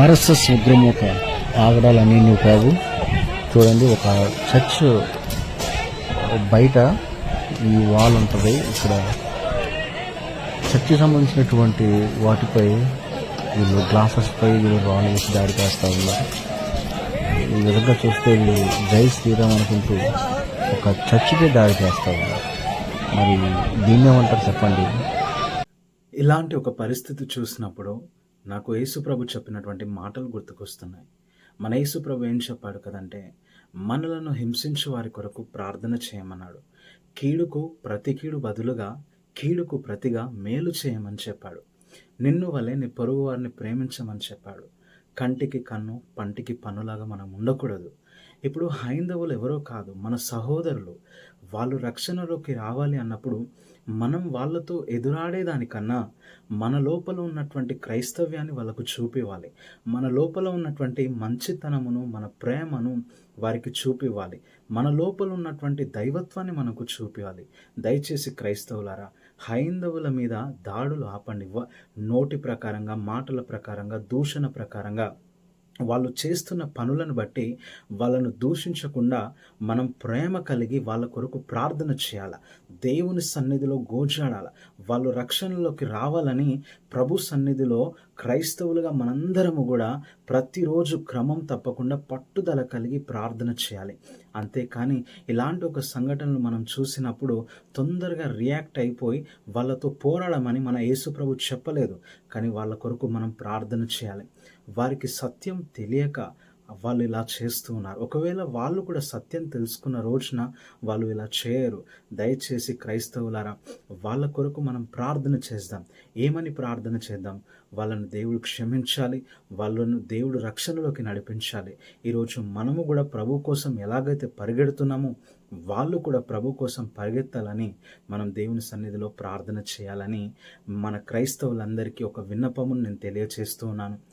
RSS ఉగ్రమూక ఆగడాలని నువ్వు కాదు చూడండి ఒక చర్చ్ బయట ఈ వాల్ ఉంటుంది. ఇక్కడ చర్చికి సంబంధించినటువంటి వాటిపై వీళ్ళు గ్లాసెస్ పై వీళ్ళు రాళ్ళు వేసి దాడి చేస్తా ఉన్నారు. ఈ విధంగా చూస్తే వీళ్ళు జై శ్రీరామ్ అనుకుంటూ ఒక చర్చిపై దాడి చేస్తా ఉన్నారు. మరి దీన్ని ఏమంటారు చెప్పండి? ఇలాంటి ఒక పరిస్థితి చూసినప్పుడు నాకు యేసుప్రభు చెప్పినటువంటి మాటలు గుర్తుకొస్తున్నాయి. మన యేసుప్రభు ఏం చెప్పాడు కదంటే మనలను హింసించు వారి కొరకు ప్రార్థన చేయమన్నాడు. కీడుకు ప్రతి కీడు బదులుగా కీడుకు ప్రతిగా మేలు చేయమని చెప్పాడు. నిన్ను వలె నీ పొరుగు వారిని ప్రేమించమని చెప్పాడు. కంటికి కన్ను పంటికి పన్నులాగా మనం ఉండకూడదు. ఇప్పుడు హైందవులు ఎవరో కాదు మన సహోదరులు. వాళ్ళు రక్షణలోకి రావాలి అన్నప్పుడు మనం వాళ్ళతో ఎదురాడేదానికన్నా మన లోపల ఉన్నటువంటి క్రైస్తవ్యాన్ని వాళ్ళకు చూపివ్వాలి. మన లోపల ఉన్నటువంటి మంచితనమును మన ప్రేమను వారికి చూపివ్వాలి. మన లోపల ఉన్నటువంటి దైవత్వాన్ని మనకు చూపించాలి దయచేసి క్రైస్తవులారా హైందవుల మీద దాడులు ఆపండి. నోటి ప్రకారంగా మాటల ప్రకారంగా దూషణ ప్రకారంగా వాళ్ళు చేస్తున్న పనులను బట్టి వాళ్ళను దూషించకుండా మనం ప్రేమ కలిగి వాళ్ళ కొరకు ప్రార్థన చేయాలి. దేవుని సన్నిధిలో గోజాడాల. వాళ్ళు రక్షణలోకి రావాలని ప్రభు సన్నిధిలో క్రైస్తవులుగా మనందరము కూడా ప్రతిరోజు క్రమం తప్పకుండా పట్టుదల కలిగి ప్రార్థన చేయాలి. అంతేకాని ఇలాంటి ఒక సంఘటనలు మనం చూసినప్పుడు తొందరగా రియాక్ట్ అయిపోయి వాళ్ళతో పోరాడమని మన యేసుప్రభు చెప్పలేదు. కానీ వాళ్ళ కొరకు మనం ప్రార్థన చేయాలి. వారికి సత్యం తెలియక వాళ్ళు ఇలా చేస్తూ ఉన్నారు. ఒకవేళ వాళ్ళు కూడా సత్యం తెలుసుకున్న రోజున వాళ్ళు ఇలా చేయరు. దయచేసి క్రైస్తవులారా వాళ్ళ కొరకు మనం ప్రార్థన చేద్దాం. ఏమని ప్రార్థన చేద్దాం? వాళ్ళను దేవుడు క్షమించాలి. వాళ్ళను దేవుడు రక్షణలోకి నడిపించాలి. ఈరోజు మనము కూడా ప్రభు కోసం ఎలాగైతే పరిగెడుతున్నామో వాళ్ళు కూడా ప్రభు కోసం పరిగెత్తాలని మనం దేవుని సన్నిధిలో ప్రార్థన చేయాలని మన క్రైస్తవులందరికీ ఒక విన్నపమును నేను తెలియచేస్తూ ఉన్నాను.